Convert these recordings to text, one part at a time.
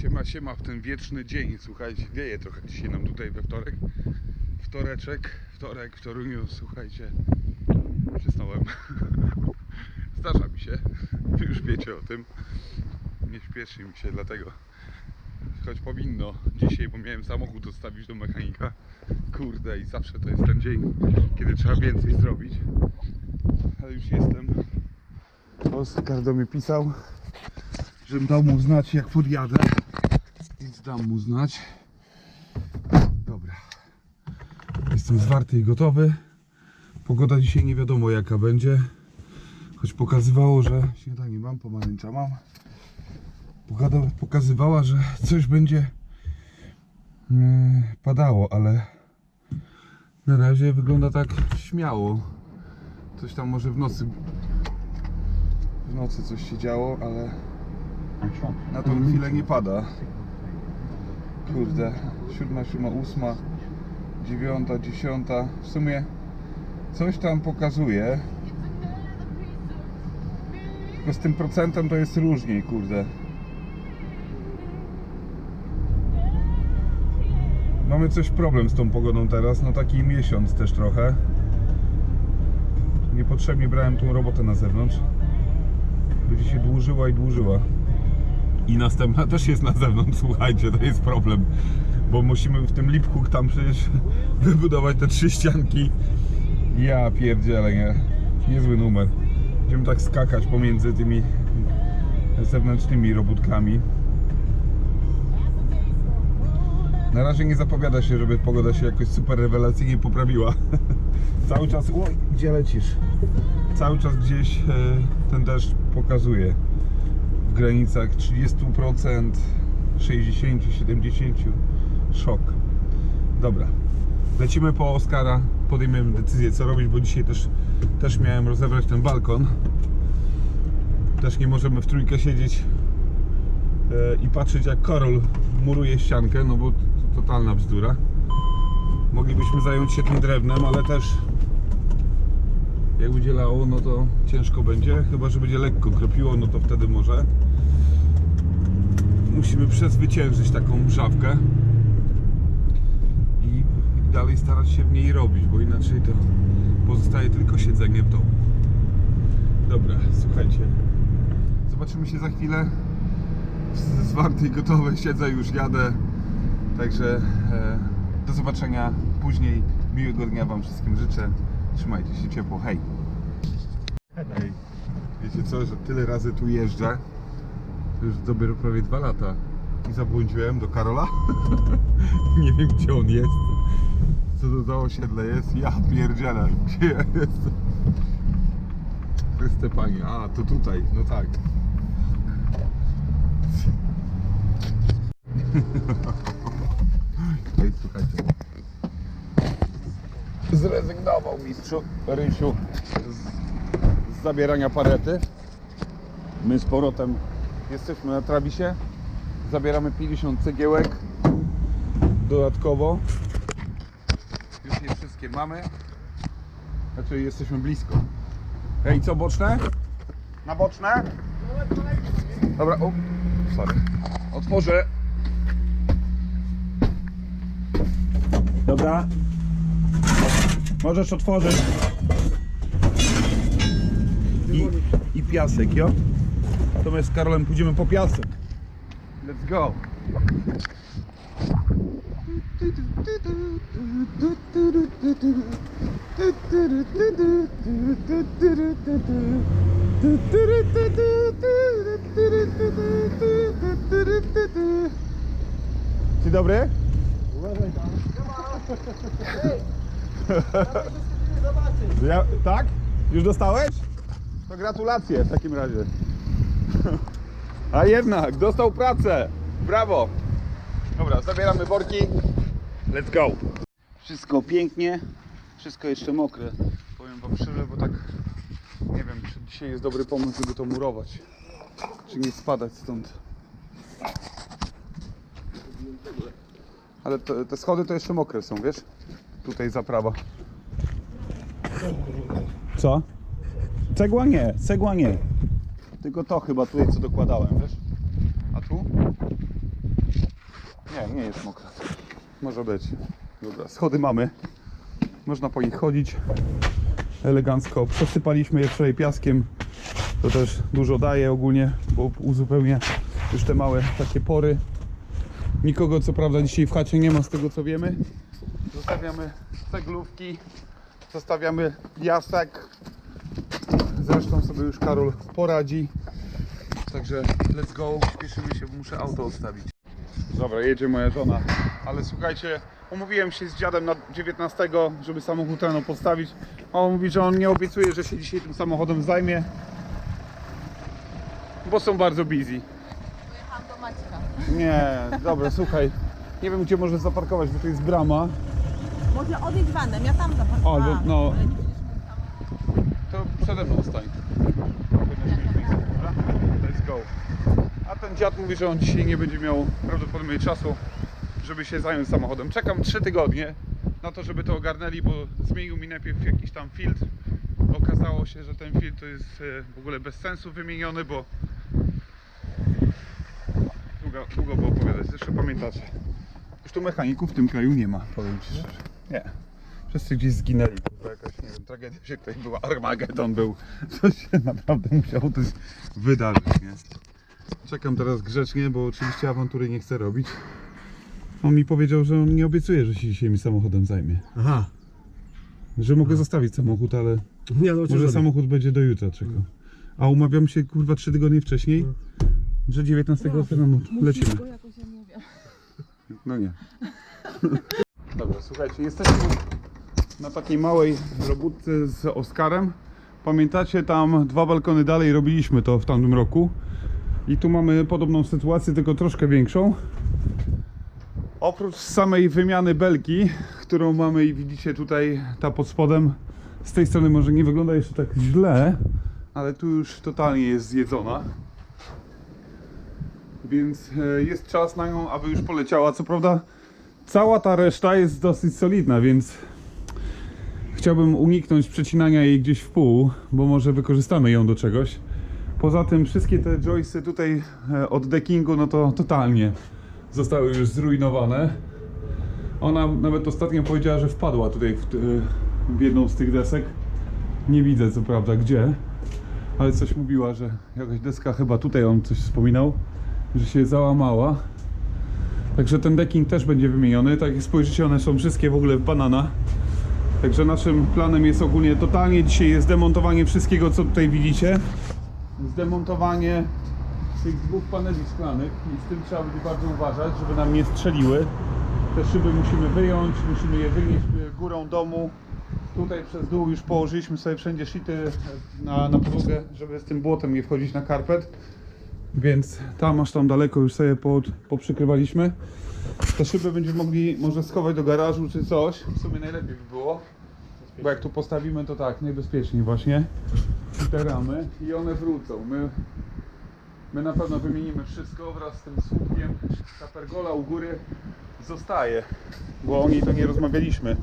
Siema, siema w ten wieczny dzień. Słuchajcie, wieje trochę dzisiaj nam tutaj we wtorek. Wtoreczek, wtorek w Toruniu, słuchajcie. Przysnąłem. Zdarza mi się. Wy już wiecie o tym. Nie śpieszy mi się, dlatego. Choć powinno dzisiaj, bo miałem samochód odstawić do mechanika. Kurde, i zawsze to jest ten dzień, kiedy trzeba więcej zrobić. Ale już jestem. Oskar do mnie pisał, żebym dał mu znać jak podjadę. Więc dam mu znać. Dobra. Jestem zwarty i gotowy. Pogoda dzisiaj nie wiadomo jaka będzie. Choć pokazywało, że śniadanie mam, pomarańcza mam. Pogoda pokazywała, że coś będzie mm, padało, ale na razie wygląda tak śmiało. Coś tam może w nocy w nocy coś się działo, ale na tą chwilę nie pada. Kurde, siódma, siódma, ósma, dziewiąta, dziesiąta. W sumie coś tam pokazuje. Tylko z tym procentem to jest różniej, kurde. Mamy coś problem z tą pogodą teraz, no taki miesiąc też trochę. Niepotrzebnie brałem tą robotę na zewnątrz. Będzie się dłużyła i dłużyła. I następna też jest na zewnątrz, słuchajcie, to jest problem. Bo musimy w tym liphook tam przecież wybudować te trzy ścianki. Ja pierdzielę, nie. Niezły numer. Będziemy tak skakać pomiędzy tymi zewnętrznymi robótkami. Na razie nie zapowiada się, żeby pogoda się jakoś super rewelacyjnie poprawiła. Cały czas... Oj, gdzie lecisz? Cały czas gdzieś e, ten deszcz pokazuje granicach 30%, 60, 70. Szok. Dobra. Lecimy po Oskara, podejmiemy decyzję co robić, bo dzisiaj też, też miałem rozebrać ten balkon. Też nie możemy w trójkę siedzieć e, i patrzeć jak Karol muruje ściankę, no bo to totalna bzdura. Moglibyśmy zająć się tym drewnem, ale też jak będzie lało, no to ciężko będzie. Chyba, że będzie lekko kropiło, no to wtedy może. Musimy przezwyciężyć taką mrzawkę i dalej starać się w niej robić, bo inaczej to pozostaje tylko siedzenie w domu. Dobra, słuchajcie. Zobaczymy się za chwilę. Zwarty i gotowy, siedzę, już jadę. Także e, do zobaczenia później. Miłego dnia Wam wszystkim życzę. Trzymajcie się ciepło. Hej! Hej! Wiecie co, że tyle razy tu jeżdżę, już dopiero prawie dwa lata i zabłądziłem do Karola. Nie wiem gdzie on jest. Co to za osiedle jest? Ja pierdzielę, gdzie ja jestem? Chryste Panie, a to tutaj, no tak. Hej, słuchajcie. Zrezygnował mistrzu Rysiu z, z zabierania parety. My z powrotem jesteśmy na trawisie. Zabieramy 50 cegiełek dodatkowo. Już je wszystkie mamy. Znaczy jesteśmy blisko. Hej, co boczne? Na boczne? Dobra, o, sorry. Otworzę. Dobra. Możesz otworzyć. I, I piasek, jo? To my z Karolem pójdziemy po piasek. Let's go. Dzień dobry. Ja, tak? Już dostałeś? To gratulacje w takim razie. A jednak, dostał pracę. Brawo. Dobra, zabieramy worki. Let's go. Wszystko pięknie. Wszystko jeszcze mokre. Powiem wam szczerze, bo tak nie wiem, czy dzisiaj jest dobry pomysł, żeby to murować. Czy nie spadać stąd. Ale to, te schody to jeszcze mokre są, wiesz? Tutaj zaprawa. Co? Cegła nie, cegła nie. Tylko to chyba tutaj co dokładałem, wiesz? A tu? Nie, nie jest mokra. Może być. Dobra, schody mamy. Można po nich chodzić elegancko. Przesypaliśmy je wczoraj piaskiem. To też dużo daje ogólnie, bo uzupełnia już te małe takie pory. Nikogo co prawda dzisiaj w chacie nie ma z tego co wiemy. Zostawiamy ceglówki, zostawiamy piasek. Zresztą sobie już Karol poradzi. Także let's go, spieszymy się, muszę auto odstawić. Dobra, jedzie moja żona. Ale słuchajcie, umówiłem się z dziadem na 19, żeby samochód rano postawić. A on mówi, że on nie obiecuje, że się dzisiaj tym samochodem zajmie. Bo są bardzo busy. Pojechałam do Maćka. Nie, dobra, słuchaj. Nie wiem gdzie może zaparkować, bo to jest brama. Może odjedź vanem, ja tam zaparkuję. O, no- no. Ale nie będziesz mógł tam- To przede mną stań. Let's go. A ten dziad mówi, że on dzisiaj nie będzie miał prawdopodobnie czasu, żeby się zająć samochodem. Czekam 3 tygodnie na to, żeby to ogarnęli, bo zmienił mi najpierw jakiś tam filtr. Okazało się, że ten filtr jest e, w ogóle bez sensu wymieniony, bo długo, długo było opowiadać, zresztą pamiętacie. Już tu mechaników w tym kraju nie ma, powiem Ci szczerze. Nie. Wszyscy gdzieś zginęli, kurwa, jakaś, nie wiem, tragedia się tutaj była, Armagedon był. Coś się naprawdę musiało coś wydarzyć, nie? Czekam teraz grzecznie, bo oczywiście awantury nie chcę robić. On mi powiedział, że on nie obiecuje, że się dzisiaj mi samochodem zajmie. Aha. Że mogę zostawić samochód, ale Nie, no może samochód będzie do jutra czekał. A umawiam się kurwa trzy tygodnie wcześniej, że 19 no, lecimy. Go jakoś, ja nie wiem. No nie. Dobra, słuchajcie, jesteśmy na takiej małej robótce z Oskarem. Pamiętacie, tam dwa balkony dalej robiliśmy to w tamtym roku. I tu mamy podobną sytuację, tylko troszkę większą. Oprócz samej wymiany belki, którą mamy i widzicie tutaj, ta pod spodem, z tej strony może nie wygląda jeszcze tak źle, ale tu już totalnie jest zjedzona. Więc e, jest czas na nią, aby już poleciała. Co prawda, cała ta reszta jest dosyć solidna, więc chciałbym uniknąć przecinania jej gdzieś w pół, bo może wykorzystamy ją do czegoś. Poza tym wszystkie te joysy tutaj e, od deckingu, no to totalnie zostały już zrujnowane. Ona nawet ostatnio powiedziała, że wpadła tutaj w, e, w jedną z tych desek. Nie widzę co prawda gdzie, ale coś mówiła, że jakaś deska chyba tutaj on coś wspominał, że się załamała. Także ten decking też będzie wymieniony. Tak jak spojrzycie, one są wszystkie w ogóle w banana. Także naszym planem jest ogólnie totalnie dzisiaj jest demontowanie wszystkiego, co tutaj widzicie. Zdemontowanie tych dwóch paneli szklanych i z tym trzeba będzie bardzo uważać, żeby nam nie strzeliły. Te szyby musimy wyjąć, musimy je wynieść górą domu. Tutaj przez dół już położyliśmy sobie wszędzie shity na, na podłogę, żeby z tym błotem nie wchodzić na karpet. Więc tam aż tam daleko już sobie pod, poprzykrywaliśmy. Te szyby będziemy mogli może schować do garażu czy coś. W sumie najlepiej by było. Bo jak tu postawimy to tak, najbezpieczniej właśnie. I te ramy i one wrócą. My, my na pewno wymienimy wszystko wraz z tym słupkiem. Ta pergola u góry zostaje, bo o niej to nie rozmawialiśmy.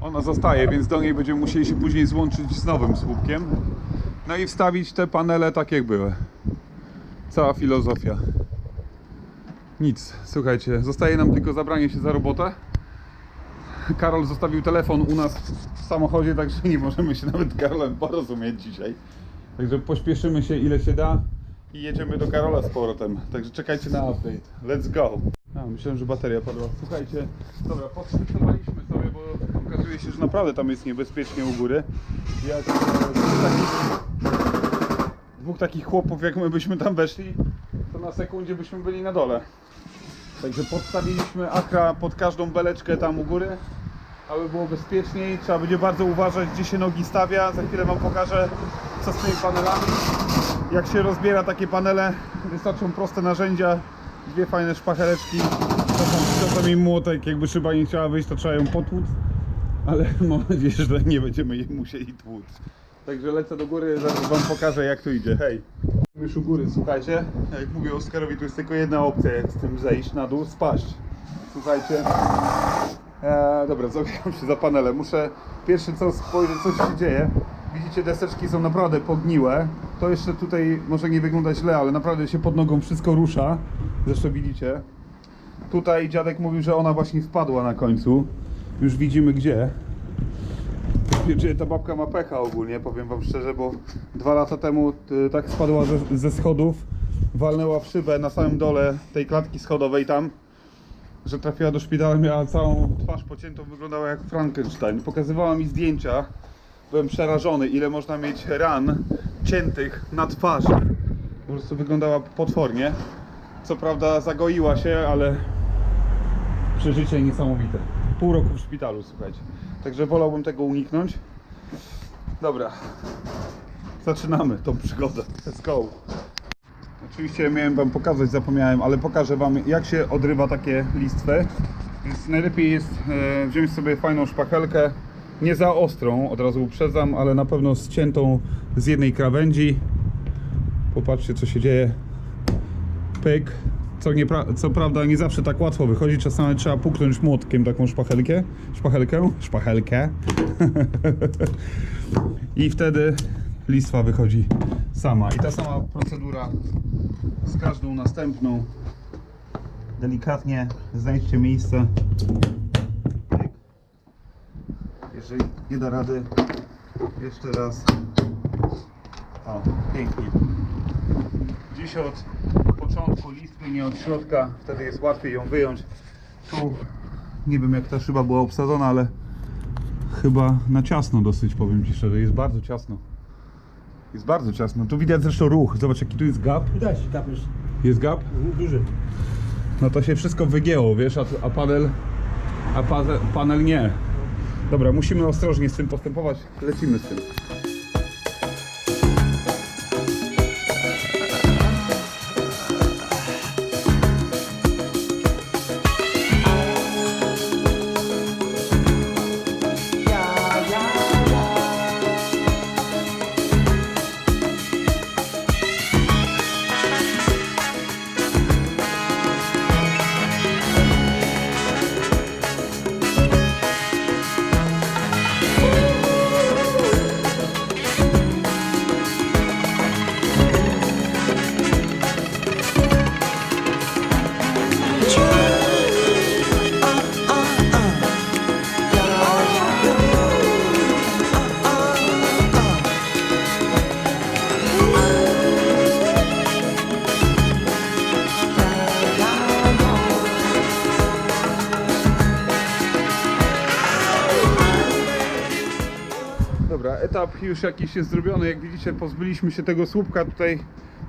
Ona zostaje, więc do niej będziemy musieli się później złączyć z nowym słupkiem. No i wstawić te panele tak jak były. Cała filozofia. Nic, słuchajcie, zostaje nam tylko zabranie się za robotę. Karol zostawił telefon u nas w samochodzie, także nie możemy się nawet z Karolem porozumieć dzisiaj. Także pośpieszymy się ile się da i jedziemy do Karola z powrotem. Także czekajcie na update. Let's go! A, myślałem, że bateria padła. Słuchajcie, dobra, bo okazuje się, że naprawdę tam jest niebezpiecznie u góry. Jak e, takich, dwóch takich chłopów, jak my byśmy tam weszli, to na sekundzie byśmy byli na dole. Także podstawiliśmy akra pod każdą beleczkę tam u góry, aby było bezpieczniej. Trzeba będzie bardzo uważać, gdzie się nogi stawia. Za chwilę Wam pokażę, co z tymi panelami. Jak się rozbiera takie panele, wystarczą proste narzędzia, dwie fajne szpacheleczki, czasami młotek, jakby szyba nie chciała wyjść, to trzeba ją potłuc, ale mam nadzieję, że nie będziemy jej musieli tłuc. Także lecę do góry, zaraz Wam pokażę jak tu idzie. Hej! Już u góry, słuchajcie, jak mówię Oskarowi, to jest tylko jedna opcja, jak z tym zejść na dół, spaść. Słuchajcie, e, dobra, zabieram się za panele. Muszę pierwsze co spojrzeć, co się dzieje. Widzicie, deseczki są naprawdę pogniłe. To jeszcze tutaj może nie wygląda źle, ale naprawdę się pod nogą wszystko rusza. Zresztą widzicie. Tutaj dziadek mówił, że ona właśnie wpadła na końcu. Już widzimy gdzie. Ta babka ma pecha ogólnie, powiem wam szczerze, bo dwa lata temu y, tak spadła ze, ze schodów, walnęła w szybę na samym dole tej klatki schodowej tam, że trafiła do szpitala, miała całą twarz pociętą, wyglądała jak Frankenstein. Pokazywała mi zdjęcia, byłem przerażony, ile można mieć ran ciętych na twarzy. Po prostu wyglądała potwornie. Co prawda zagoiła się, ale przeżycie niesamowite. Pół roku w szpitalu, słuchajcie. Także wolałbym tego uniknąć. Dobra. Zaczynamy tą przygodę. Let's go. Oczywiście miałem wam pokazać, zapomniałem, ale pokażę wam jak się odrywa takie listwy. Więc najlepiej jest e, wziąć sobie fajną szpachelkę, nie za ostrą, od razu uprzedzam, ale na pewno ściętą z jednej krawędzi. Popatrzcie co się dzieje. Pyk. Co, niepra- co prawda nie zawsze tak łatwo wychodzi, czasami trzeba puknąć młotkiem taką szpachelkę. Szpachelkę? Szpachelkę. I wtedy listwa wychodzi sama. I ta sama procedura z każdą następną. Delikatnie znajdźcie miejsce. Jeżeli nie da rady, jeszcze raz. O, pięknie. Dziś od początku listwy, nie od środka, wtedy jest łatwiej ją wyjąć. Tu nie wiem jak ta szyba była obsadzona, ale chyba na ciasno dosyć, powiem Ci szczerze, jest bardzo ciasno. Jest bardzo ciasno. Tu widać zresztą ruch. Zobacz jaki tu jest gap. Widać, kapesz. Jest gap? Duży. No to się wszystko wygięło, wiesz, a, a panel, a panel nie. Dobra, musimy ostrożnie z tym postępować. Lecimy z tym. Już jakiś jest zrobiony. Jak widzicie, pozbyliśmy się tego słupka tutaj,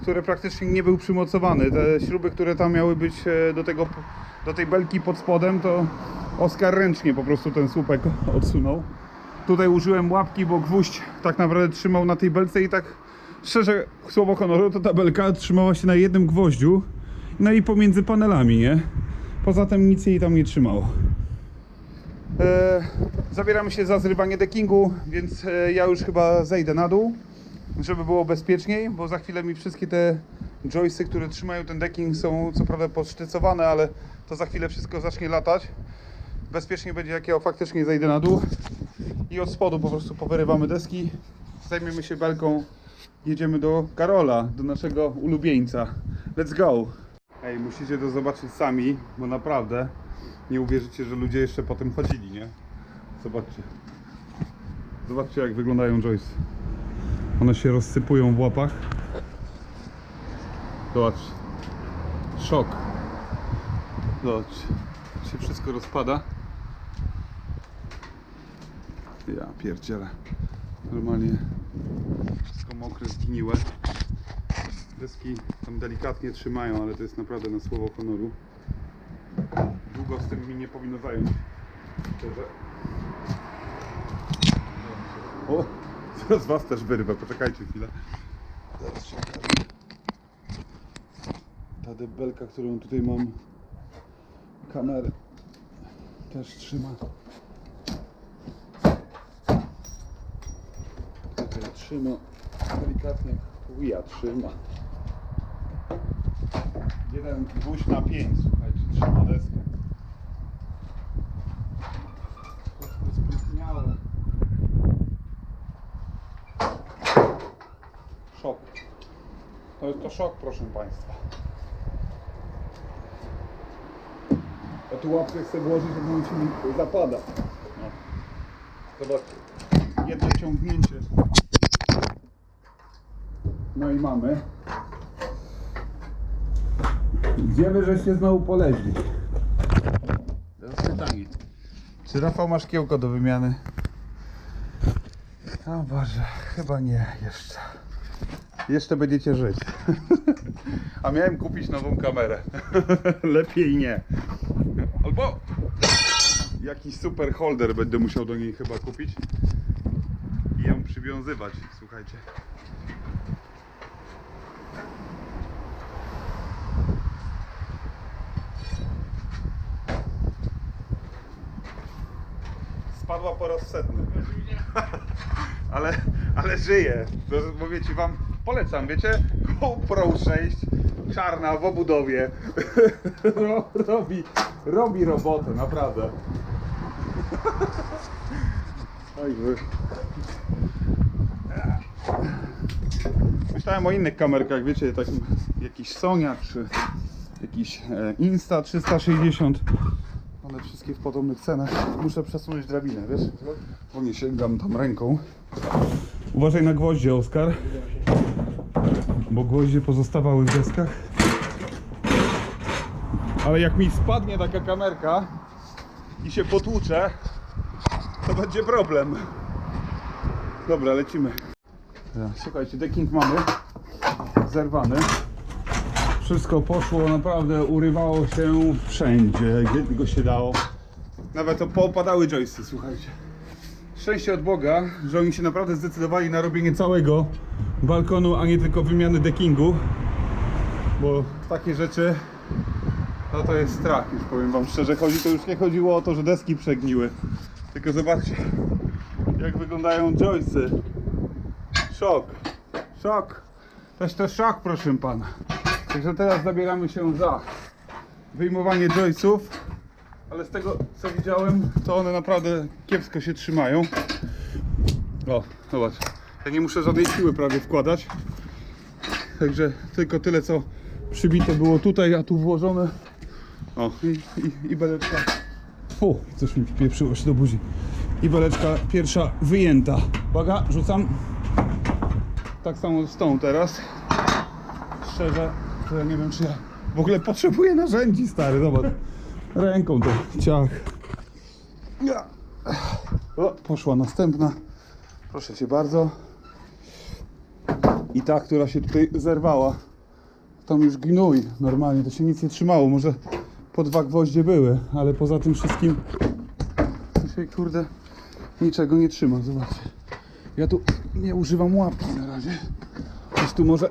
który praktycznie nie był przymocowany. Te śruby, które tam miały być e, do, tego, do tej belki pod spodem, to Oskar ręcznie po prostu ten słupek odsunął. Tutaj użyłem łapki, bo gwóźdź tak naprawdę trzymał na tej belce i tak szczerze, słowo honoru, to ta belka trzymała się na jednym gwoździu, no i pomiędzy panelami, nie? Poza tym nic jej tam nie trzymało. E, zabieramy się za zrywanie deckingu, więc e, ja już chyba zejdę na dół, żeby było bezpieczniej, bo za chwilę mi wszystkie te joysy, które trzymają ten decking są co prawda podsztycowane, ale to za chwilę wszystko zacznie latać. Bezpiecznie będzie jak ja faktycznie zejdę na dół i od spodu po prostu powyrywamy deski, zajmiemy się belką, jedziemy do Karola, do naszego ulubieńca. Let's go! Ej, musicie to zobaczyć sami, bo naprawdę nie uwierzycie, że ludzie jeszcze po tym chodzili, nie? Zobaczcie. Zobaczcie jak wyglądają joysy. One się rozsypują w łapach. Zobaczcie. Szok. Zobaczcie. Się wszystko rozpada. Ja pierdzielę. Normalnie wszystko mokre, zgniłe. Deski tam delikatnie trzymają, ale to jest naprawdę na słowo honoru. Długo z tym mi nie powinno zająć. Szczerze. O! Zaraz was też wyrwę, poczekajcie chwilę. Zaraz się okaże. Ta debelka, którą tutaj mam kamerę też trzyma. Tutaj trzyma delikatnie. Uja trzyma. Jeden gwóźdź na pięć, słuchajcie, trzyma deskę. Szok. To jest to szok, proszę Państwa. tu łapkę chcę włożyć, żeby on ci nie zapada. No. Zobaczcie. Jedno ciągnięcie. No i mamy. Gdzie wy żeście znowu poleźli? Teraz pytanie. Czy Rafał masz kiełko do wymiany? O Boże, chyba nie jeszcze. Jeszcze będziecie żyć. A miałem kupić nową kamerę. Lepiej nie. Albo jakiś super holder będę musiał do niej chyba kupić i ją przywiązywać. Słuchajcie. Spadła po raz setny. ale, ale żyje. To mówię ci wam, polecam, wiecie? GoPro 6, czarna w obudowie. Ro- robi, robi robotę, naprawdę. Myślałem o innych kamerkach, wiecie, takim jakiś Sonia czy jakiś e, Insta 360. One wszystkie w podobnych cenach. Muszę przesunąć drabinę, wiesz? Bo nie sięgam tam ręką. Uważaj na gwoździe, Oskar. Bo gwoździe pozostawały w deskach. Ale jak mi spadnie taka kamerka i się potłuczę, to będzie problem. Dobra, lecimy. Słuchajcie, decking mamy zerwany. Wszystko poszło naprawdę, urywało się wszędzie, gdzie tylko się dało. Nawet to poopadały joysy, słuchajcie. Szczęście od Boga, że oni się naprawdę zdecydowali na robienie całego balkonu, a nie tylko wymiany deckingu. Bo takie rzeczy, no to jest strach, już powiem wam szczerze. Chodzi, to już nie chodziło o to, że deski przegniły. Tylko zobaczcie, jak wyglądają joysy. Szok, szok. Też to szok, proszę pana. Także teraz zabieramy się za wyjmowanie joysów, ale z tego co widziałem, to one naprawdę kiepsko się trzymają. O, zobacz. Ja nie muszę żadnej siły prawie wkładać. Także tylko tyle co przybite było tutaj, a tu włożone. O, i, i, i beleczka. Fu, coś mi pieprzyło się do buzi. I beleczka pierwsza wyjęta. Uwaga, rzucam. Tak samo z tą teraz. Szczerze, to ja nie wiem czy ja w ogóle potrzebuję narzędzi, stary, zobacz. Ręką to ciach. O, poszła następna. Proszę cię bardzo. I ta, która się tutaj zerwała. Tam już gnój. Normalnie to się nic nie trzymało. Może po dwa gwoździe były, ale poza tym wszystkim to się kurde niczego nie trzyma. Zobaczcie. Ja tu nie używam łapki na razie. Więc tu może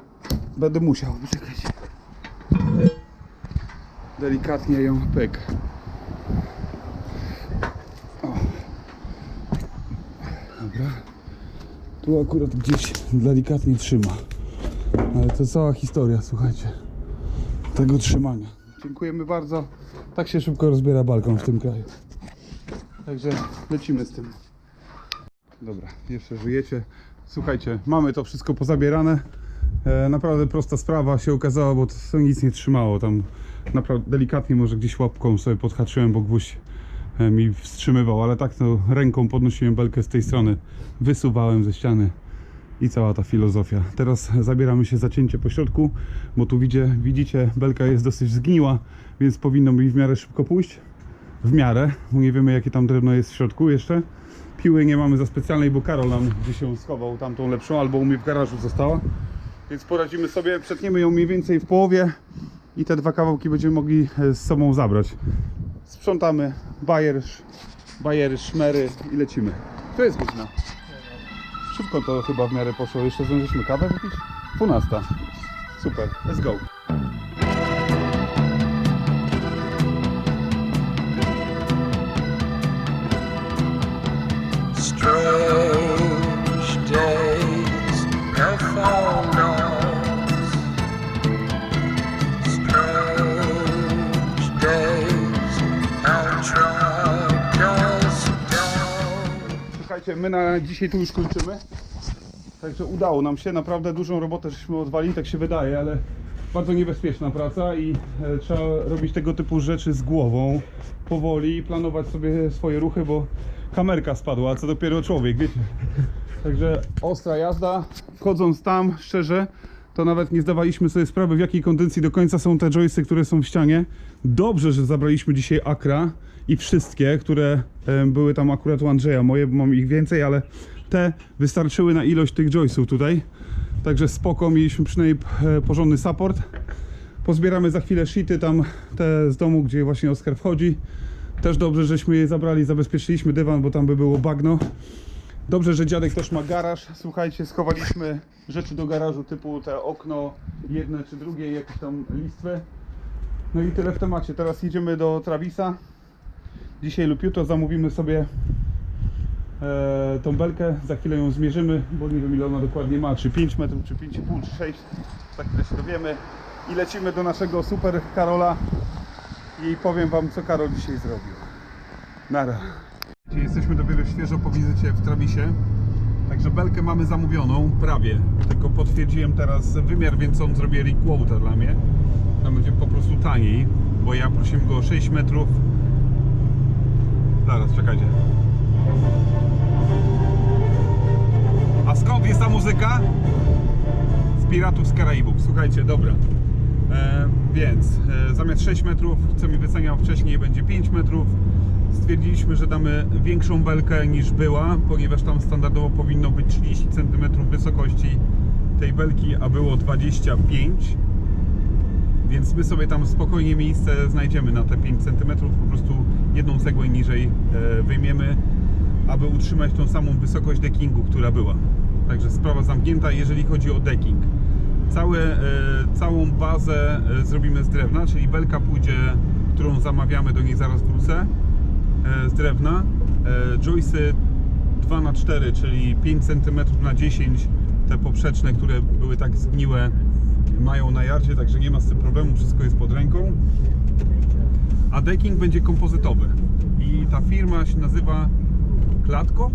będę musiał. Delikatnie ją pyk. O. Tu akurat gdzieś delikatnie trzyma. Ale to cała historia, słuchajcie. Tego trzymania. Dziękujemy bardzo. Tak się szybko rozbiera balkon w tym kraju. Także lecimy z tym. Dobra, jeszcze żyjecie. Słuchajcie, mamy to wszystko pozabierane. E, naprawdę prosta sprawa się okazała, bo to nic nie trzymało. Tam naprawdę delikatnie może gdzieś łapką sobie podhaczyłem, bo gwóźdź mi wstrzymywał, ale tak to ręką podnosiłem belkę z tej strony, wysuwałem ze ściany i cała ta filozofia. Teraz zabieramy się za cięcie po środku, bo tu widzicie, widzicie belka jest dosyć zgniła, więc powinno mi w miarę szybko pójść. W miarę, bo nie wiemy jakie tam drewno jest w środku jeszcze. Piły nie mamy za specjalnej, bo Karol nam gdzieś ją schował, tamtą lepszą, albo u mnie w garażu została. Więc poradzimy sobie, przetniemy ją mniej więcej w połowie i te dwa kawałki będziemy mogli e, z sobą zabrać. Sprzątamy bajer, bajery, szmery i lecimy. To jest godzina. Szybko to chyba w miarę poszło. Jeszcze zdążyliśmy kawę wypić? 12. Super, let's go. Słuchajcie, my na dzisiaj tu już kończymy. Także udało nam się, naprawdę dużą robotę żeśmy odwalili, tak się wydaje, ale bardzo niebezpieczna praca i e, trzeba robić tego typu rzeczy z głową, powoli i planować sobie swoje ruchy, bo kamerka spadła, co dopiero człowiek, wiecie. Także ostra jazda. Wchodząc tam, szczerze, to nawet nie zdawaliśmy sobie sprawy, w jakiej kondycji do końca są te joysy, które są w ścianie. Dobrze, że zabraliśmy dzisiaj Akra i wszystkie, które były tam akurat u Andrzeja. Moje, mam ich więcej, ale te wystarczyły na ilość tych joysów tutaj. Także spoko, mieliśmy przynajmniej e, porządny support. Pozbieramy za chwilę shity tam te z domu, gdzie właśnie Oskar wchodzi. Też dobrze, żeśmy je zabrali, zabezpieczyliśmy dywan, bo tam by było bagno. Dobrze, że dziadek też ma garaż. Słuchajcie, schowaliśmy rzeczy do garażu typu te okno jedne czy drugie, jakieś tam listwy. No i tyle w temacie. Teraz jedziemy do Travisa. Dzisiaj lub jutro zamówimy sobie e, tą belkę. Za chwilę ją zmierzymy, bo nie wiem ile ona dokładnie ma. Czy 5 metrów, czy 5,5, czy 6. Za chwilę się dowiemy. I lecimy do naszego super Karola. I powiem wam co Karol dzisiaj zrobił. Nara. Jesteśmy dopiero świeżo po wizycie w Travisie. Także belkę mamy zamówioną, prawie. Tylko potwierdziłem teraz wymiar, więc on zrobi requota dla mnie. Tam będzie po prostu taniej, bo ja prosiłem go o 6 metrów. Zaraz, czekajcie. A skąd jest ta muzyka? Z Piratów z Karaibów. Słuchajcie, dobra. E, więc e, zamiast 6 metrów, co mi wyceniał wcześniej, będzie 5 metrów. Stwierdziliśmy, że damy większą belkę niż była, ponieważ tam standardowo powinno być 30 cm wysokości tej belki, a było 25 więc my sobie tam spokojnie miejsce znajdziemy na te 5 cm, po prostu jedną cegłę niżej e, wyjmiemy, aby utrzymać tą samą wysokość deckingu, która była. Także sprawa zamknięta, jeżeli chodzi o decking. Całe, e, całą bazę e, zrobimy z drewna, czyli belka pójdzie, którą zamawiamy, do niej zaraz wrócę, z drewna. E, joysy 2 na 4 czyli 5 cm na 10 te poprzeczne, które były tak zgniłe, mają na jardzie, także nie ma z tym problemu, wszystko jest pod ręką. A decking będzie kompozytowy. I ta firma się nazywa Klatko?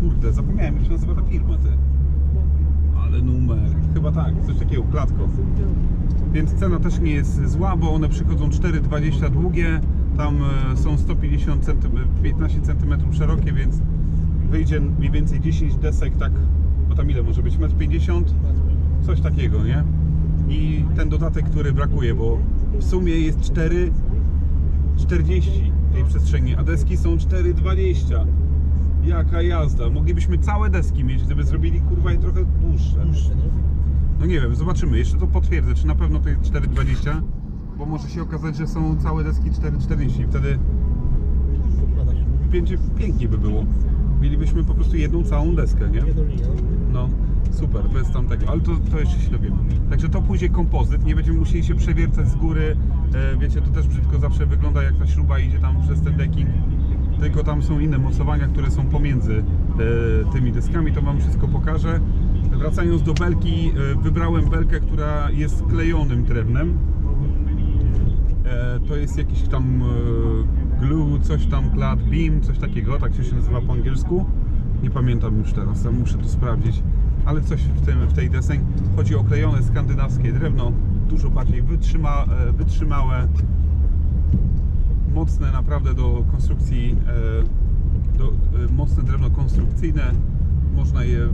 Kurde, zapomniałem jak się nazywa ta firma, ty. Ale numer. Chyba tak, coś takiego, Klatko. Więc cena też nie jest zła, bo one przychodzą 4,20 długie, tam e, są 150 cm, 15 cm szerokie, więc wyjdzie mniej więcej 10 desek, tak, bo tam ile może być, 1,50 m? Coś takiego, nie? I ten dodatek, który brakuje, bo w sumie jest 4,40 tej przestrzeni, a deski są 4,20. Jaka jazda. Moglibyśmy całe deski mieć, gdyby zrobili kurwa je trochę dłuższe. No nie wiem, zobaczymy. Jeszcze to potwierdzę, czy na pewno to jest 4,20, bo może się okazać, że są całe deski 4,40 i wtedy będzie, pięknie by było. Mielibyśmy po prostu jedną całą deskę, nie? No, super, bez tam tego, ale to, to jeszcze się dowiemy. Także to pójdzie kompozyt, nie będziemy musieli się przewiercać z góry. E, wiecie, to też brzydko zawsze wygląda, jak ta śruba idzie tam przez ten decking. Tylko tam są inne mocowania, które są pomiędzy e, tymi deskami, to Wam wszystko pokażę. Wracając do belki, e, wybrałem belkę, która jest sklejonym drewnem. E, to jest jakiś tam e, glue, coś tam, clad beam, coś takiego, tak się nazywa po angielsku. Nie pamiętam już teraz, muszę to sprawdzić. Ale coś w, tym, w tej deseń. Chodzi o klejone skandynawskie drewno, dużo bardziej wytrzyma, e, wytrzymałe, mocne naprawdę do konstrukcji, do, mocne drewno konstrukcyjne. Można je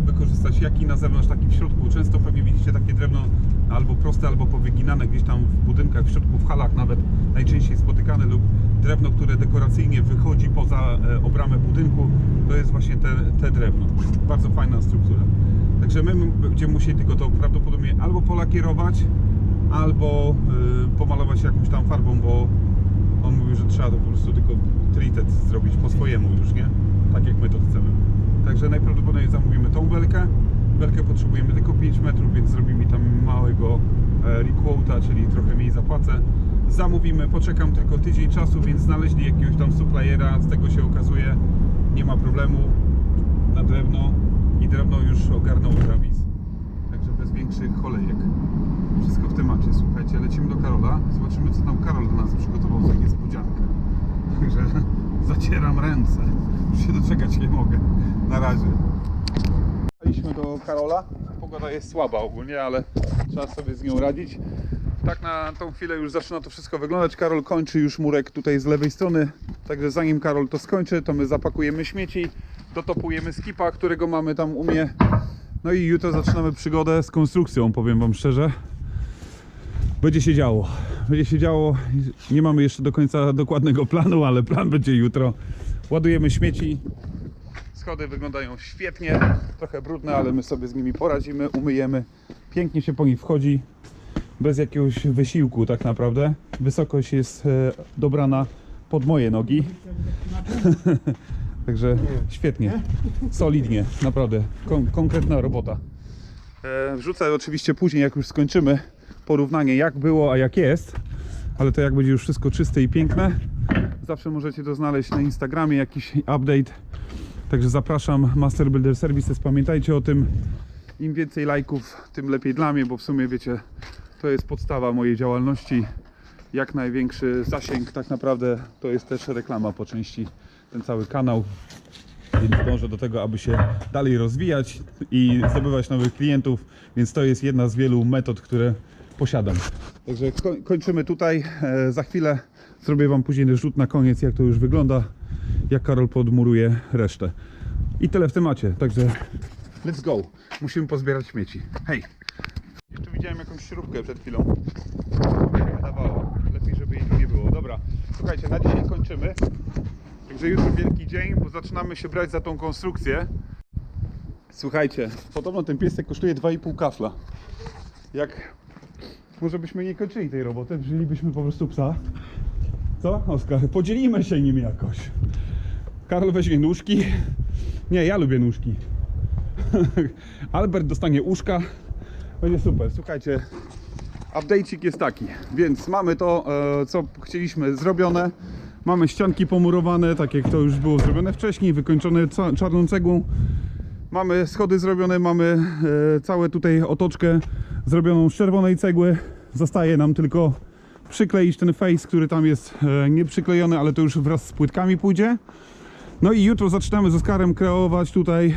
wykorzystać jak i na zewnątrz, tak i w środku. Często pewnie widzicie takie drewno albo proste, albo powyginane gdzieś tam w budynkach, w środku, w halach nawet najczęściej spotykane lub drewno, które dekoracyjnie wychodzi poza e, obramę budynku, to jest właśnie te, te drewno. Bardzo fajna struktura. Także my będziemy musieli tylko to prawdopodobnie albo polakierować, albo y, pomalować jakąś tam farbą, bo on mówił, że trzeba to po prostu tylko treated zrobić po swojemu już, nie? Tak jak my to chcemy. Także najprawdopodobniej zamówimy tą belkę. Belkę potrzebujemy tylko 5 metrów, więc zrobimy tam małego e, requota, czyli trochę mniej zapłacę. Zamówimy, poczekam tylko tydzień czasu, więc znaleźli jakiegoś tam suppliera, z tego się okazuje, nie ma problemu na drewno i drewno już ogarnął Travis. Także bez większych kolejek. Wszystko w temacie, słuchajcie, lecimy do Karola, zobaczymy co tam Karol dla nas przygotował za niespodziankę. Także zacieram ręce, już się doczekać nie mogę. Na razie. Wróciliśmy do Karola. Pogoda jest słaba ogólnie, ale trzeba sobie z nią radzić. Tak na tą chwilę już zaczyna to wszystko wyglądać. Karol kończy już murek tutaj z lewej strony. Także zanim Karol to skończy, to my zapakujemy śmieci, dotopujemy skipa, którego mamy tam u mnie. No i jutro zaczynamy przygodę z konstrukcją, powiem Wam szczerze. Będzie się działo. Będzie się działo. Nie mamy jeszcze do końca dokładnego planu, ale plan będzie jutro. Ładujemy śmieci. Schody wyglądają świetnie. Trochę brudne, ale my sobie z nimi poradzimy, umyjemy. Pięknie się po nich wchodzi. Bez jakiegoś wysiłku tak naprawdę. Wysokość jest e, dobrana pod moje nogi. Także świetnie. Solidnie, naprawdę. Kon- konkretna robota. E, Wrzucę oczywiście później, jak już skończymy, porównanie jak było, a jak jest. Ale to jak będzie już wszystko czyste i piękne. Zawsze możecie to znaleźć na Instagramie, jakiś update. Także zapraszam Master Builder Services. Pamiętajcie o tym. Im więcej lajków, tym lepiej dla mnie, bo w sumie wiecie, to jest podstawa mojej działalności. Jak największy zasięg, tak naprawdę to jest też reklama po części, ten cały kanał. Więc dążę do tego, aby się dalej rozwijać i zdobywać nowych klientów, więc to jest jedna z wielu metod, które posiadam. Także koń- kończymy tutaj. E, za chwilę zrobię Wam później rzut na koniec, jak to już wygląda, jak Karol podmuruje resztę. I tyle w temacie, także let's go. Musimy pozbierać śmieci. Hej! Jeszcze widziałem jakąś śrubkę przed chwilą. Się wydawało. Lepiej, żeby jej nie było. Dobra, słuchajcie, na dzisiaj kończymy. Także jutro wielki dzień, bo zaczynamy się brać za tą konstrukcję. Słuchajcie, podobno ten piesek kosztuje 2,5 kafla. Jak może byśmy nie kończyli tej roboty, wzięlibyśmy po prostu psa. Co, Oskar? Podzielimy się nim jakoś. Karol weźmie nóżki. Nie, ja lubię nóżki. Albert dostanie uszka. Będzie super. Słuchajcie, update'ik jest taki, więc mamy to, e, co chcieliśmy zrobione. Mamy ścianki pomurowane, tak jak to już było zrobione wcześniej, wykończone czarną cegłą. Mamy schody zrobione, mamy e, całe tutaj otoczkę zrobioną z czerwonej cegły. Zostaje nam tylko przykleić ten face, który tam jest e, nieprzyklejony, ale to już wraz z płytkami pójdzie. No i jutro zaczynamy z Oskarem kreować tutaj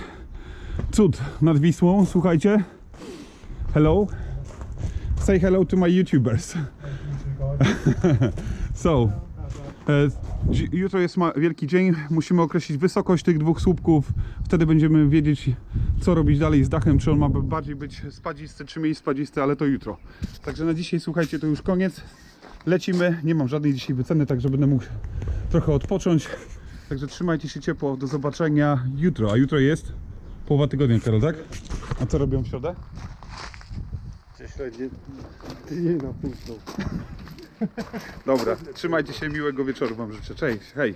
cud nad Wisłą. Słuchajcie. Hello. Say hello to my YouTubers. so, e, jutro jest wielki dzień. Musimy określić wysokość tych dwóch słupków. Wtedy będziemy wiedzieć, co robić dalej z dachem. Czy on ma bardziej być spadzisty, czy mniej spadzisty, ale to jutro. Także na dzisiaj, słuchajcie, to już koniec. Lecimy. Nie mam żadnej dzisiaj wyceny, także będę mógł trochę odpocząć. Także trzymajcie się ciepło. Do zobaczenia jutro. A jutro jest połowa tygodnia, Karol, tak? A co robią w środę? Średnie tydzień na pół. Dobra, trzymajcie się, miłego wieczoru Wam życzę. Cześć, hej.